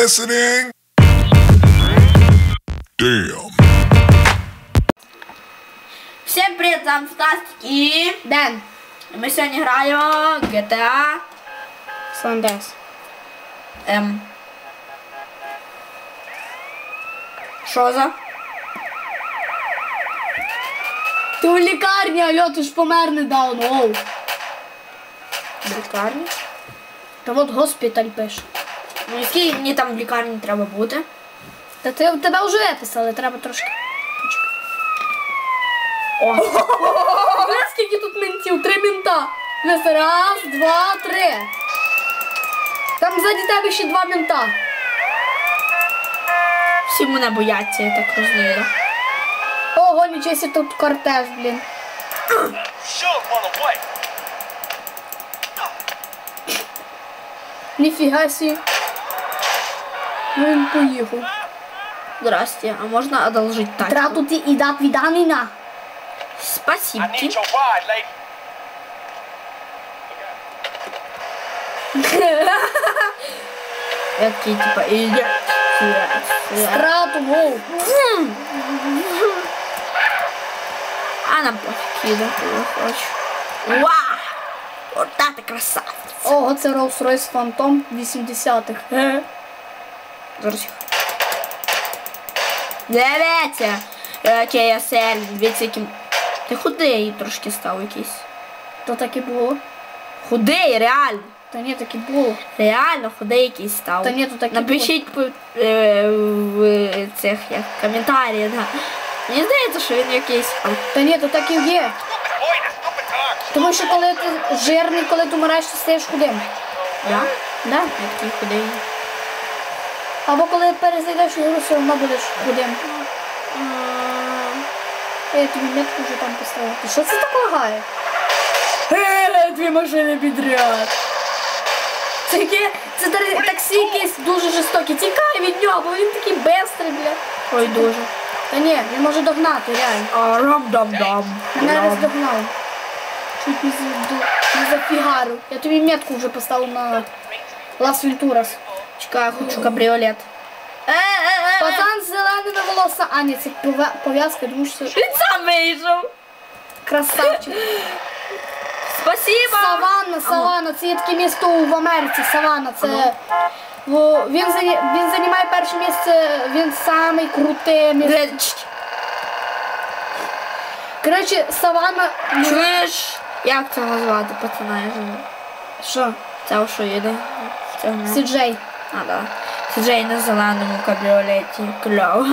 Listening. Damn. Всем привет, там Стасик и Ден. мы сегодня играем GTA Сандес. М. Що за? Ти у лікарні, алло, ти ж помер недавно. Оу. В лікарні? Та от госпіталь пише. Ну, який мені там в лікарні треба бути? Та ти, тебе вже виписали, треба трошки. О, Знаєш, скільки тут ментів? Три мента. Дивись, Раз, два, три. Там ззаді тебе ще два мента. всі мене бояться, я так розумію, да? Ого, нічого себе тут кортеж, блін. Ніфіга сі. Він поїхав. Здрасте, а можна одолжить тачку? Треба тут і дати відданина. I Спасибо. need your ride, lady. Я типа, іде. Страту, воу. А нам пофіг, їде, я хочу. Вау! От та красавця. Ого, це Rolls-Royce Phantom 80-х. Дивіться! Окей, я сель, дивіться, яким... Ти худий трошки став якийсь. То так і було. Худий, реально. Та ні, так і було. Реально худий якийсь став. Та ні, то так і Напишіть по, е, в цих як, коментарі, да. Мені здається, що він якийсь. Та ні, то так і є. Тому що коли ти жирний, коли ти вмираєш, ти стаєш худим. Да? Да? Я такий худий. Або коли перезайдеш ігру, все одно будеш худим. Я тобі метку вже там поставила. Ти що це так лагає? Е, дві машини підряд. Це яке, це таксі якесь дуже жорстоке. Тікай від нього, бо він такий бестрий, бля. Ой, дуже. Та ні, він може догнати, реально. А, рам-дам-дам. Мене раз догнав. Чуть не, за- не зафігарив. Я тобі метку вже поставив на Лас Вентурас. Чекай, я хочу кабріолет. Пацан з зеленими волосами. А, ні, це пов'язка, тому що Він сам вийшов. красавчик. Спасибо. Саванна, Саванна, це є таке місто в Америці, Саванна. Це він, він займає перше місце, він самий крутий. міс- Де- чш, Коротше, Саванна. Чуєш? Як цього звати, пацана. Що? Це що їде? Сіджей. А, да. Сиджай на зеленому кабріолеті. Кльово.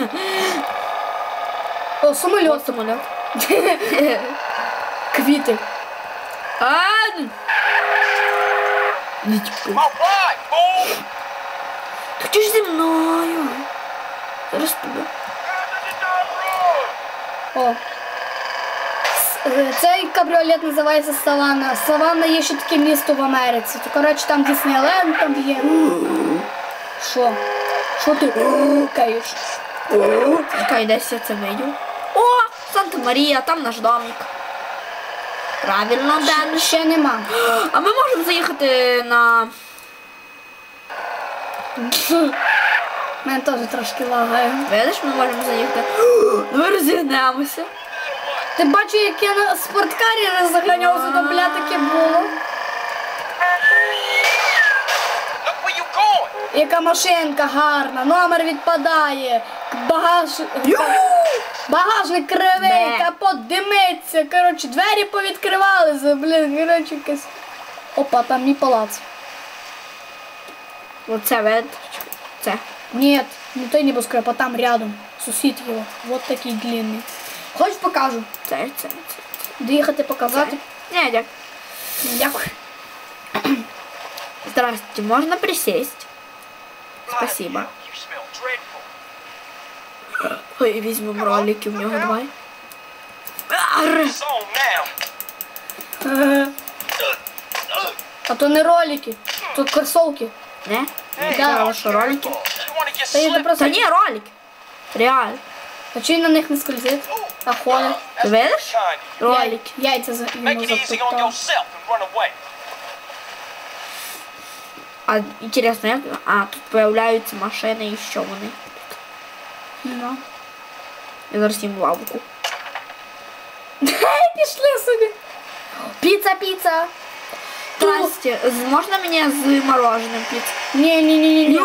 О, самоліт. самоліт. Квіти. А! Не тіпи. My ride, fool. Ти ж зі мною. Зараз тебе. О. Цей кабріолет називається Саванна. Саванна є ще таке місто в Америці. То, коротше, там Діснейленд там є. Що? Що ти каєш? Чекай, десь я це видів. О, Санта-Марія, там наш домик. Правильно, Ден. Ще нема. А ми можемо заїхати на... У мене теж трошки лагає. Видиш, ми можемо заїхати. Ми розігнемося. Ти бачив, як я на спорткарі розганявся, то бля таке було. Яка машинка гарна, номер відпадає, багаж... багажник кривий, капот димиться. Коротше, двері повідкривалися, блін, коротше, якась. Опа, там мій палац. Оце вид. Це. Ні, не той небоскреб, а там рядом. Сусід його. Вот такий длинний. Хочеш покажу? Це, це, це. Доїхати показати? Ні, дякую. Дякую. Здравствуйте, можно присесть? Спасибо. Ой, візьмемо ролики, в нього давай. А то не ролики, то кросовки. Не? Да. how що ролики? Та просто... Та ні, ролики. Реально. А він на них не скользить? А ходить? Ти видиш? Kind of you. Ролики. Яйця за Make йому it easy on затоптав. yourself and run away. А інтересно, як. А, тут появляються машини і що вони? Ну. Я зараз їм лавку. Пішли собі. Піца, піца. Здрасте, з- можна мені з мороженим піц? Ні, ні, ні, ні, ні.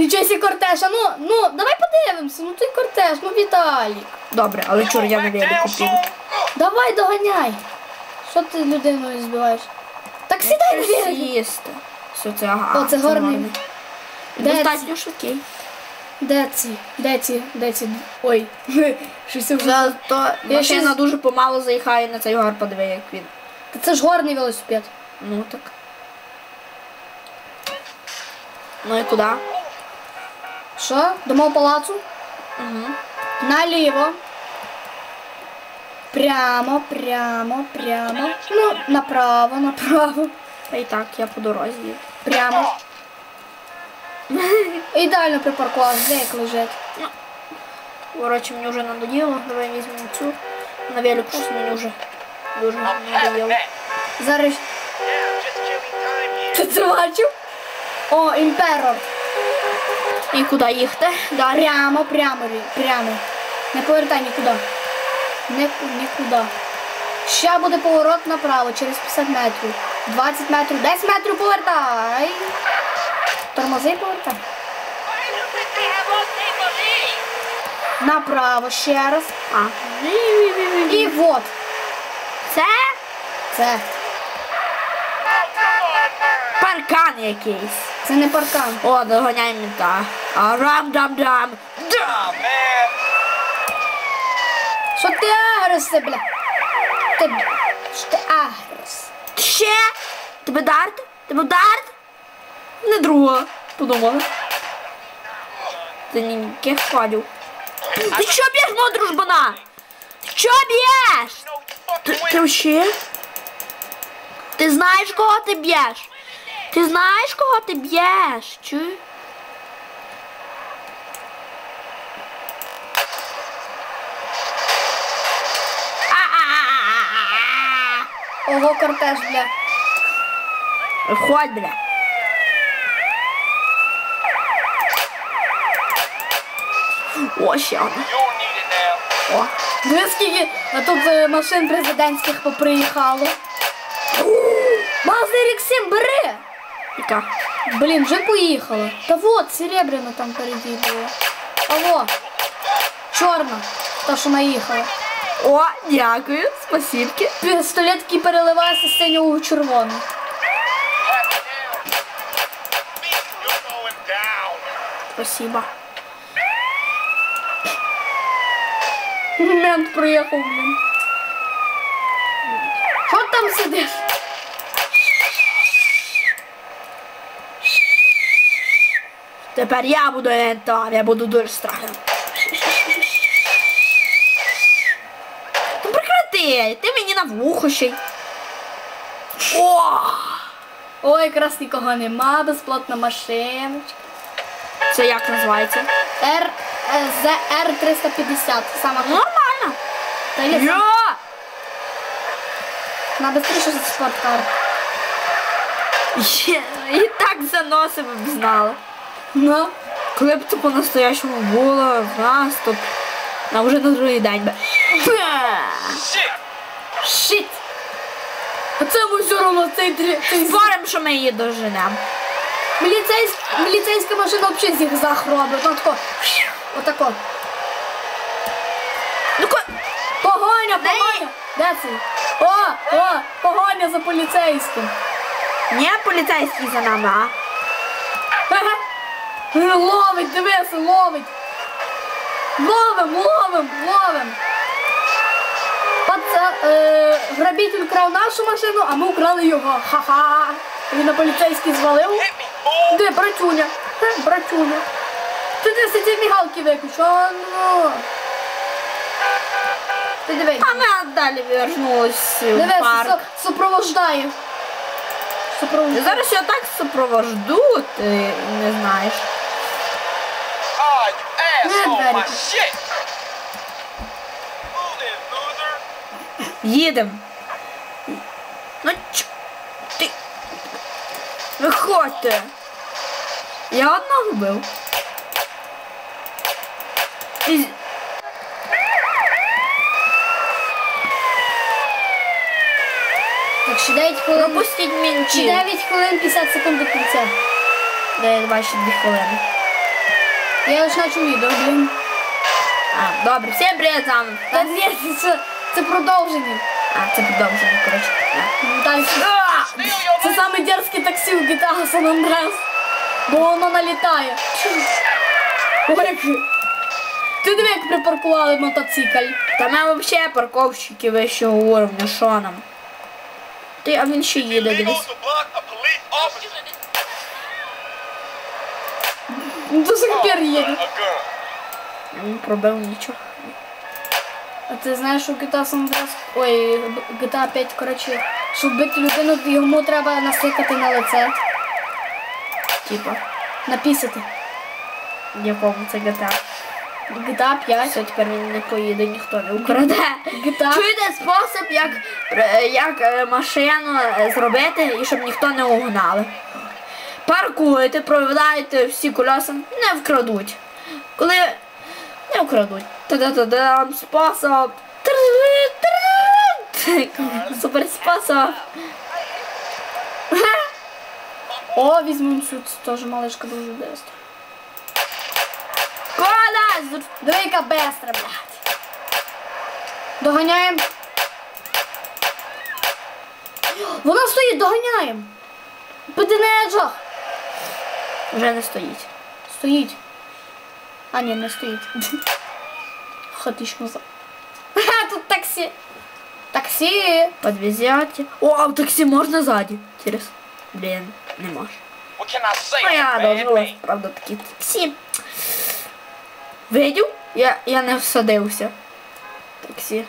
Нічого сі кортеж. А ну, ну, давай подивимося. Ну той кортеж, ну Віталік. Добре, але чур я не вірю купив. Давай доганяй. Що ти людиною збиваєш? Так сідай на. Сісти. Все це ага. О, це гарний. Де Достатньо швидкий. Де ці? Де ці? Де ці? Ой. Щось уже. Зато Я машина щас- дуже помало заїхає на цей гор, подиви, як він. Та Це ж горний велосипед. Ну так. Ну і куди? Що? До мого палацу? Угу. Наліво. Прямо, прямо, прямо. Ну, направо, направо. Та і так, я по дорозі. Прямо. Ідеально припаркував, де як лежить. Коротше, мені вже надоїло. Давай візьмемо цю. На велику щось мені вже дуже that. Зараз. Ти це бачив? О, імперор. І куди їхати? Далі. Прямо, прямо, прямо. Не повертай нікуди. Ні- нікуди. Ще буде поворот направо через 50 метрів. 20 метрів, 10 метрів повертай. Тормози повертай. Направо ще раз. А. І вот. Це Це. Паркан якийсь. Це не паркан. О, доганяй мента. Арам-дам-дам. Ah, man. Що ти агресився, бля? Ти, що ти агрес? Ще? Тебе дарт? Тебе дарт? Не друга. Подумала. Це ніяких ходів. Ти що б'єш мого дружбана? Ти що б'єш? You Ти, ти with ще? Ти знаєш, кого ти б'єш? Ти знаєш, кого ти б'єш? А-а-а-а-а-а. Ого, кортеж, бля. Входь, бля. О, ще одна. О. Диви скільки тут е, машин президентських поприїхало. Мазда X7, бери! Яка? Блін, вже поїхала. Та вот, серебряно там впереді було. А во, чорна, та що наїхала. О, дякую, спасибки. Пістолет, який переливається з синього в червону. Спасибо. Мент приїхав, блін. Що там сидиш? Тепер я буду ентом, я буду дуже страшним. Ну прекрати, ти мені на вухо ще й. О! Ой, якраз нікого нема, безплатна машиночка. Це як називається? Р, е, ЗР 350, сама Нормально. Та є Йо! Надо швидше за спорткар. Є, І так заносив б знала. Ну. Коли б це по-настоящому було в нас, то б на вже на другий день би. Шіт. А це ми все одно цей три. Цей... Що ми її доженемо. Міліцейськ... Міліцейська машина взагалі зігзаг робить. Ну тако. Отако. Ну ко... Погоня, погоня. Де це? О, о, погоня за поліцейським. Не поліцейський за нами, а? Ловить, дивися, ловить. Ловим, ловим, ловим. Паца, е, грабитель крав нашу машину, а ми украли його. Ха-ха. Він на поліцейський звалив. Де, братюня? Ге, братюня. Ти дивися, ці мігалки виключ. О, ну. Ти дивись. А ми далі вернулись в парк. су- супровождає. Я Супровождає. зараз я так супровожду, ти не знаєш. Loser. Їдем. Ну, ч... ти... Виходьте. Я одного вбив. І... Так, ще 9 хвилин. Пропустіть Ще мінчі. 9 хвилин 50 секунд до кінця. Дай ваші дві хвилини. Я лише начу відео, блін. А, добре, всім привіт з вами. Та ні, це, це, це продовження. А, це продовження, коротше. Ну. А! Це саме дерзке таксі у GTA San Andreas. Бо воно налітає. Ой. Ти диви, як припаркували мотоцикль. Та ми взагалі парковщики вищого уровня, що нам? Ти, а він ще їде десь. До сих пір їде. A gun. Він нічого. А ти знаєш, у GTA San Andreas, ой, GTA 5, коротше, щоб бити людину, йому треба насикати на лице, Типа, напісити. в якому це GTA. GTA 5. Все, тепер він не поїде, ніхто не украде. GTA. Чуєте спосіб, як, е, як е, машину е, зробити і щоб ніхто не угнали. Паркуєте, проведаєте всі колеса, не вкрадуть. Коли не вкрадуть. Та-да-да-дам. Тру-тру. Супер спосіб. О, візьмемо це теж малишка дуже бестра. Коля! Диви, бестра, блядь. Доганяємо. Вона стоїть, доганяємо. Педенеджах. Вже не стоїть. Стоїть. А, ні, не стоїть. Хатиш назад. Ха, тут таксі. Таксі. Подвезете. О, а в таксі можна ззаді. Через. Блін, не можеш. Ну, я дожилась, правда, такі таксі. Видів? Я, я не всадився. Таксі.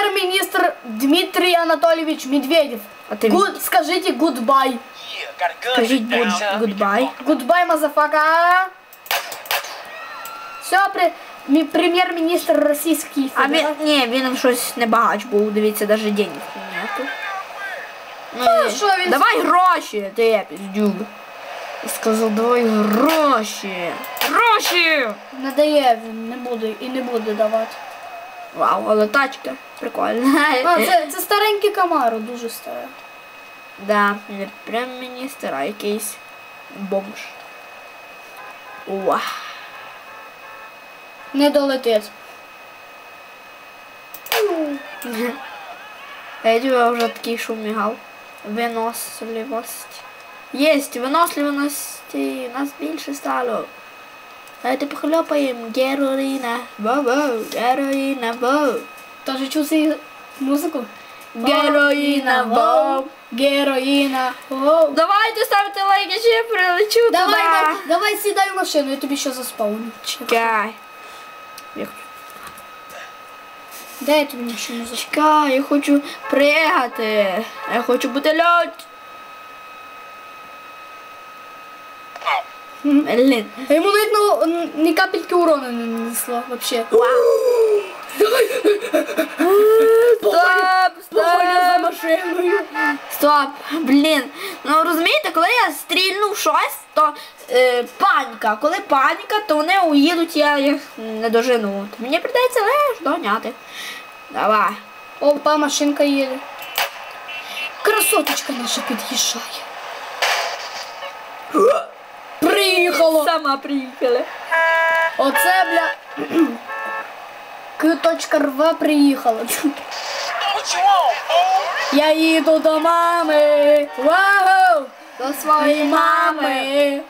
Прем'єр-міністр Дмитрий Анатолійович Медведєв. А ти Гуд, скажіть goodbye. Yeah, down. good, goodbye. Goodbye, мазафака. Все, при, мі- прем'єр-міністр Російської А він, ні, він щось не багач був, дивіться, навіть денег нету. Ну, що він- Давай гроші, ти я піздюк. Сказав, давай гроші. Гроші! Не дає він, не буде і не буде давати. Вау, але тачка. Прикольно. А, це, це старенький Камаро, дуже старе. Да, не прям міністр, а якийсь бомж. Уа. Не долетить. Я тебе вже такий шум мігав. Виносливость. Єсть, виносливості нас більше стало. Давайте похлопаємо. Героїна. Воу-воу. Героїна. Воу. Тож чув цю музику? Героїна. Воу. Героїна. Воу. Давайте ставте лайки, ще я прилечу Давай, туди. давай, давай сідай в машину, я тобі ще заспавню. Чекай. Я Де я тобі машину заспавню? Чекай, я хочу пригати. Я хочу бути. Блін. А йому навіть ну, н- ні капельки урона не нанесло вообще. Стоп, стоп, машиною. стоп. Блін. Ну розумієте, коли я стрільну в щось, то е, паніка. Коли паніка, то вони уїдуть, я їх не дожену. То Мені прийдеться лиш доганяти. Давай. Опа, машинка їде. Красоточка наша під'їжджає. Приїхало. Сама приїхала. Оце, бля. К. рва приїхала. Я їду до мами. Вау! До своєї мами.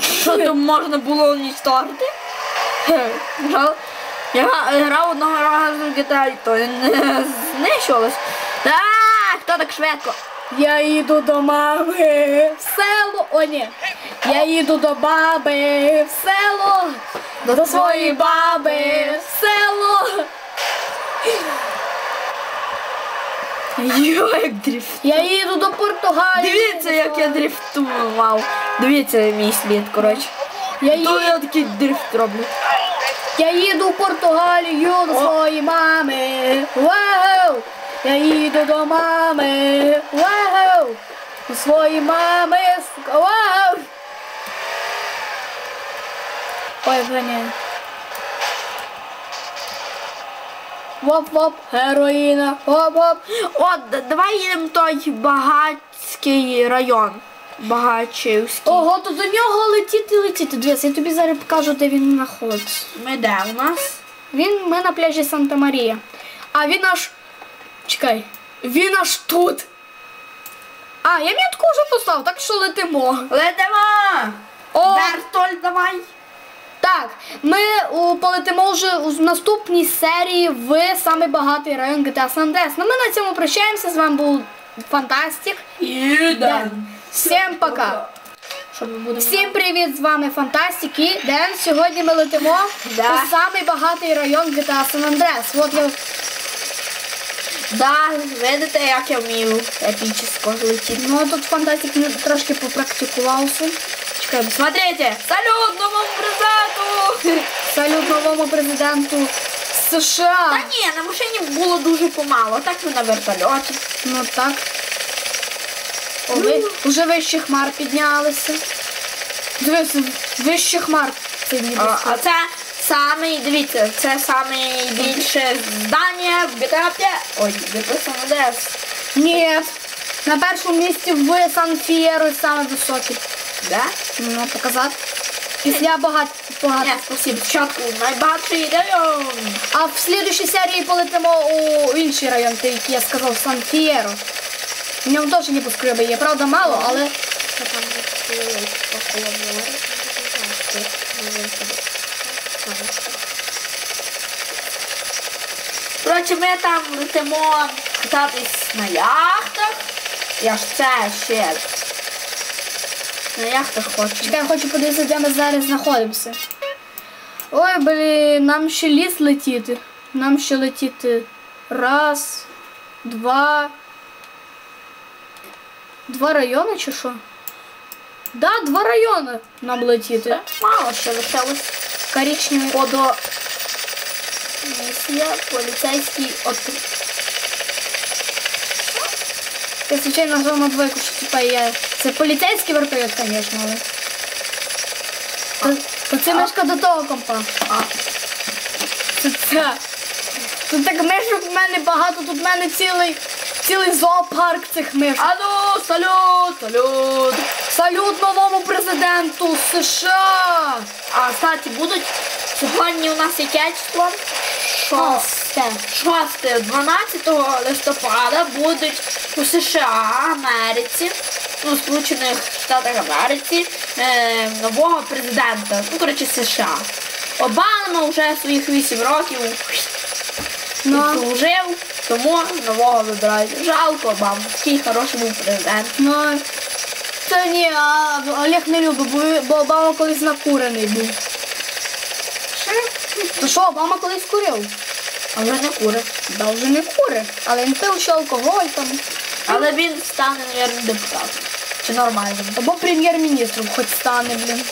Що там можна було унічтожити? Грав- Я грав одного разу в GTA, то не знищувалось. Так, хто так швидко? Я їду до мами в село. О, ні. Я їду до баби в село. До своєї баби в село. Йо, як дрифт. Я їду до Португалії. Дивіться, як я дрифтував. Дивіться мій слід, коротше. Я, То їду, я такий дрифт роблю. я їду в Португалію до своєї мами. Вау! Я їду до мами. Вау! До своєї мами. Вау! Ой, вганяю. Воп-воп, героїна. Воп-воп. От, давай їдемо в той багатський район. Багачівський. Ого, то до нього летіти летіти. Дивись, я тобі зараз покажу, де він знаходиться. Ми де у нас? Він ми на пляжі Санта-Марія. А він аж. Чекай, він аж тут. А, я мітку вже поставив, так що летимо. Летимо! О, Бертоль, давай! Так, ми у, полетимо вже у наступній серії в самий багатий район GTA San Andreas. Ну ми на цьому прощаємося. З вами був Фантастик. Їдем! Всім пока. Всім привіт, з вами Фантастик і Ден. Сьогодні ми летимо Да. у самий багатий район GTA San Andreas. От я Да, видите, як я вмію епічно летіти. Ну, тут фантастик трошки попрактикувався. Чекай, Смотрите, салют новому президенту! салют новому президенту США. Та ні, на машині було дуже помало, так ми на вертольоті. Ну так. О, ви, уже вище хмар піднялися. Дивись, вище хмар. Це ніби А, а це самий, дивіться, це найбільше здання в GTA 5. Ой, написано десь. Ні. На першому місці в Сан Фієро саме високий. Да? Ну, показати. Після багато. Ні, спасибо. Спочатку найбагатший район. А в слідущій серії полетимо у інший район, який я сказав, Сан Фієро. В ньому теж ніби скриби є, правда, мало, але. Коротше, ми там летимо кататись на яхтах. Я ж це ще на яхтах хочу. Чекай, я хочу подивитися, де ми зараз знаходимося. Ой, блін, нам ще ліс летіти. Нам ще летіти раз, два. Два райони чи що? Да, два райони нам летіти. Мало ще лишилось. Коричневий. Подо місія поліцейський отряд. Я нажав на двойку, що типа я. Це поліцейський вертольот, звісно, але. То, то це мишка до того компа. А, Це це. Тут так мишок в мене багато, тут в мене цілий, цілий зоопарк цих мишок. Алло, салют, салют. Салют новому президенту США! А, кстати, будуть сьогодні у нас яке число? Шосте. 6 12 листопада будуть у США, Америці, ну, Сполучених Штатах Америці, е, нового президента, ну, коротше, США. Обама вже своїх 8 років Ну, служив, тому нового вибирають. Жалко Обаму, такий хороший був президент. ну. Та ні, а Олег не любить, бо, Обама колись накурений був. То що, Обама колись курив? А вже не курить. Да, вже не курить. Але він пив ще алкоголь там. Але він стане, мабуть, депутатом. Чи нормальним. Або прем'єр-міністром хоч стане, блін.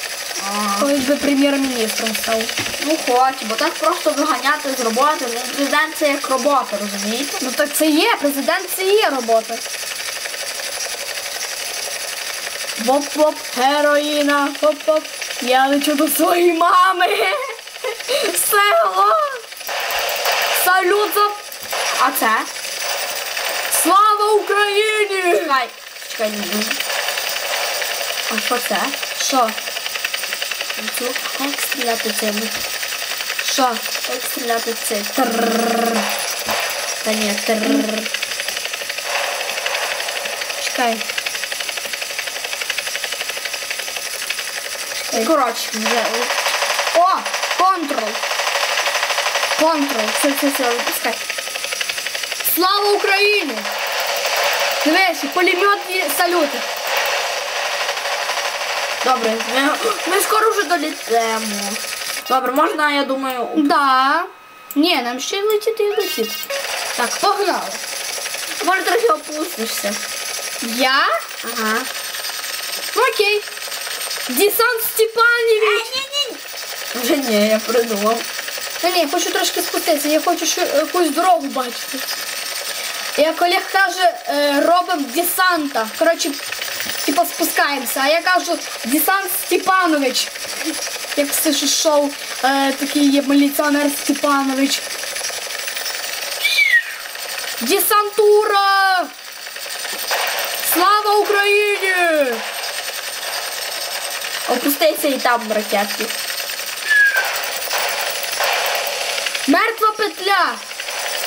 Колись би прем'єр-міністром став. Ну хоч, бо так просто виганяти з роботи. Ну, президент це як робота, розумієте? Ну так це є, президент це є робота. Воп-воп, героїна, воп-воп. Я лечу до своєї мами. Село. Салют за А це? слава Україні! Чекай, чекай, не буду. А що це? Що? Як стріляти цим? Що? Як стріляти цим? Трррррр. Та ні, трррррр. Чекай. Коротше, вже. О! Контрол. Контрол. Все, все, все, випускай. Слава Україні! Дивись, пулеметні салюти. Добре, ми, ми скоро вже долітемо. Добре, можна, я думаю, Да. Ні, нам ще летіти і летіти. Так, погнали. може трохи опустишся. Я? Ага. Ну, окей. Десант Степанівич. Вже ні, я придумав. Та ні, я хочу трошки спуститися, я хочу ще якусь дорогу бачити. Як Олег каже, е, робимо десанта. Коротше, типа спускаємося. А я кажу десант Степанович. Як ж шоу, е, такий є міліціонер Степанович. Десантура! Слава Україні! Опустися і там ракетки. Мертва петля!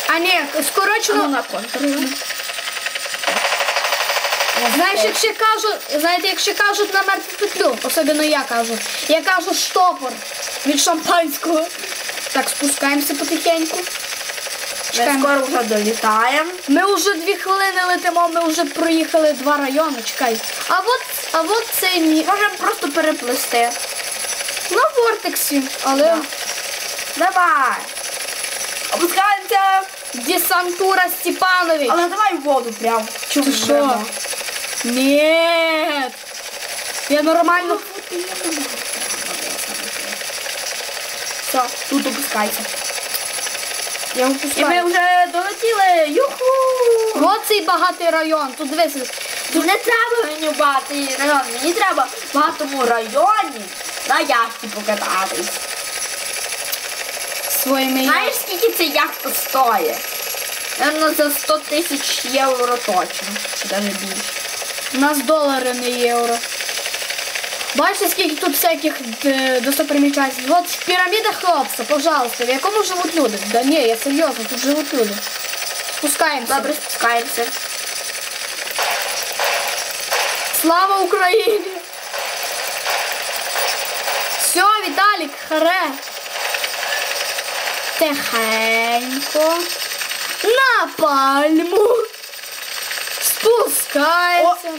А ні, Ну, скорочено. на контур. Знаєш, як ще кажуть, знаєте, як ще кажуть на мертву петлю, особливо я кажу. Я кажу штопор від шампанського. Так, спускаємося потихеньку. Ми Чекаємо. скоро вже долітаємо. Ми вже дві хвилини летимо, ми вже проїхали два райони. Чекай. А от, а от цей мій Можемо просто переплисти. на вортексі, але Да. Давай. Опускаємося. десантура Степанович. Але давай в воду прям. Ти що? Ні. Я нормально. Все, тут опускайся. Я І ми вже долетіли. Юху! От цей багатий район. Тут дивися. Тут не треба мені багатий район. Мені треба в багатому районі на яхті покататись. Своїми Знаєш, скільки ця яхта стоїть? Наверно, за 100 тисяч євро точно. Чи навіть більше. У нас долари, не євро. Бачите, скільки тут всяких е, достопримічательств. От піраміда Хеопса, пожалуйста, в якому живуть люди? Да ні, я серйозно, тут живуть люди. Спускаємося. Добре, спускаємося. Слава Україні! Все, Віталік, харе. Тихенько. На пальму. Спускається.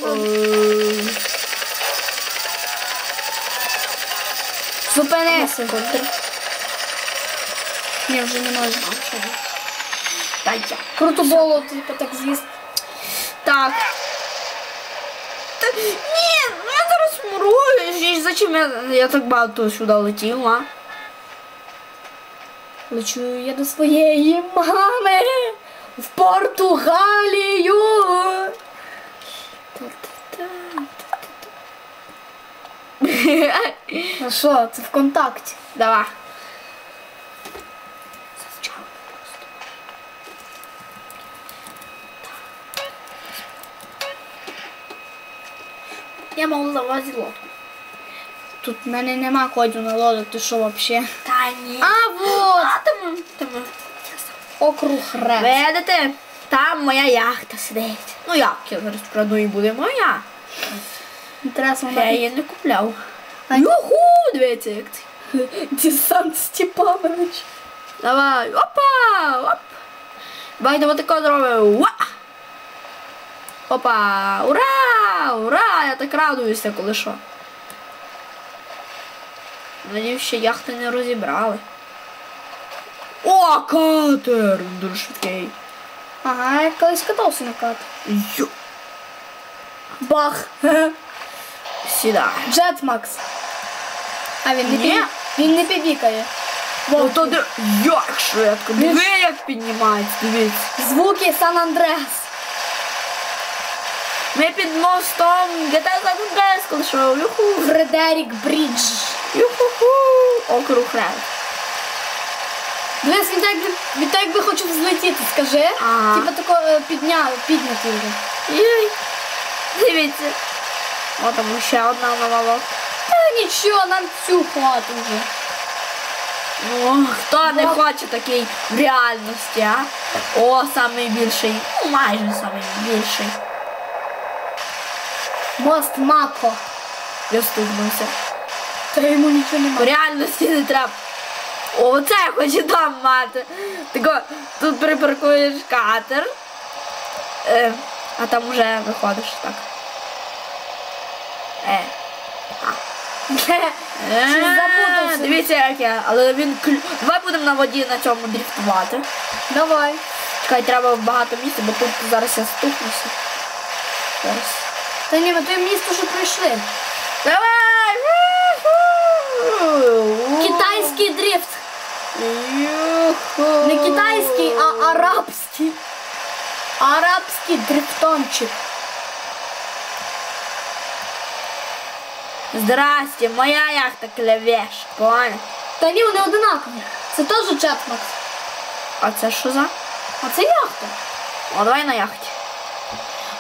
Зупинися. Ні, вже не можна. Та я. Круто було, типу, так з'їсти. Так. Та, ні, я зараз вмру. І Зачем я, я так багато сюди летів, а? Лечу я до своєї мами в Португалію. А що, це ВКонтакті? Давай. Я можу завозити лодку. Тут в мене нема кодів на лодок, ти що взагалі? Та ні. А вот! А там, там. Округ Ред. Видите, там моя яхта сидить. Ну як, я зараз проду і буде моя. Інтересно, Я її не купляв. А- Юху, дивіться, як це. Десант Степанович. Давай, опа, оп. Давайте вот тако зробимо. Уа! Опа, ура, ура, я так радуюся, коли що. Надіюсь, ще яхти не розібрали. О, катер! Дуже швидкий. Ага, я колись катався на кат. Йо. Бах. Сідай. Джетмакс. А він не пі... він не пібікає. Ну то де... Як швидко. Диви, як піднімається, дивіться. Звуки Сан Андреас. Ми під мостом GTA San Andreas, коли юху. Фредерік Брідж. Юху-ху. Округ Ред. Дивись, він так, би- він так би хоче взлетіти, скажи. Типа тако е, підняв, підняти вже. Єй. Дивіться. О, там ще одна нова лодка. Та нічого, нам цю хватить вже. Хто не хоче такий в реальності, а? О, самий більший. Ну, майже самий більший. Мост Мако. Я стукнувся. Та йому нічого В немає. реальності не треба. Оце я хочу там мати. Тако, тут припаркуєш катер. Е, а там вже виходиш так. Е. Щось. Дивіться, як я. Але він клю. Давай будемо на воді на цьому дріфтувати. Давай. Чекай, треба багато місця, бо тут зараз я стукнуся. Зараз. Та ні, ми той міст уже пройшли. Давай! Китайський дрифт. Не китайський, а арабський. Арабський дрифтончик. Здрасте, моя яхта клевеш, понял? Та ні, вони одинакові. Це теж Jetmax. А це що за? А це яхта. О, давай на яхті.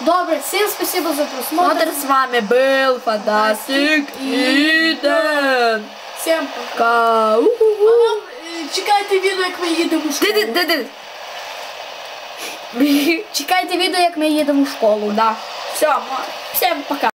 Добре, всім спасибо за просмотр. Смотр, з вами був Фантастик Іден. Всім пока. Е, Чекайте відео, як ми їдемо в школу. Чекайте відео, як ми їдемо в школу. Да. Все, всем пока.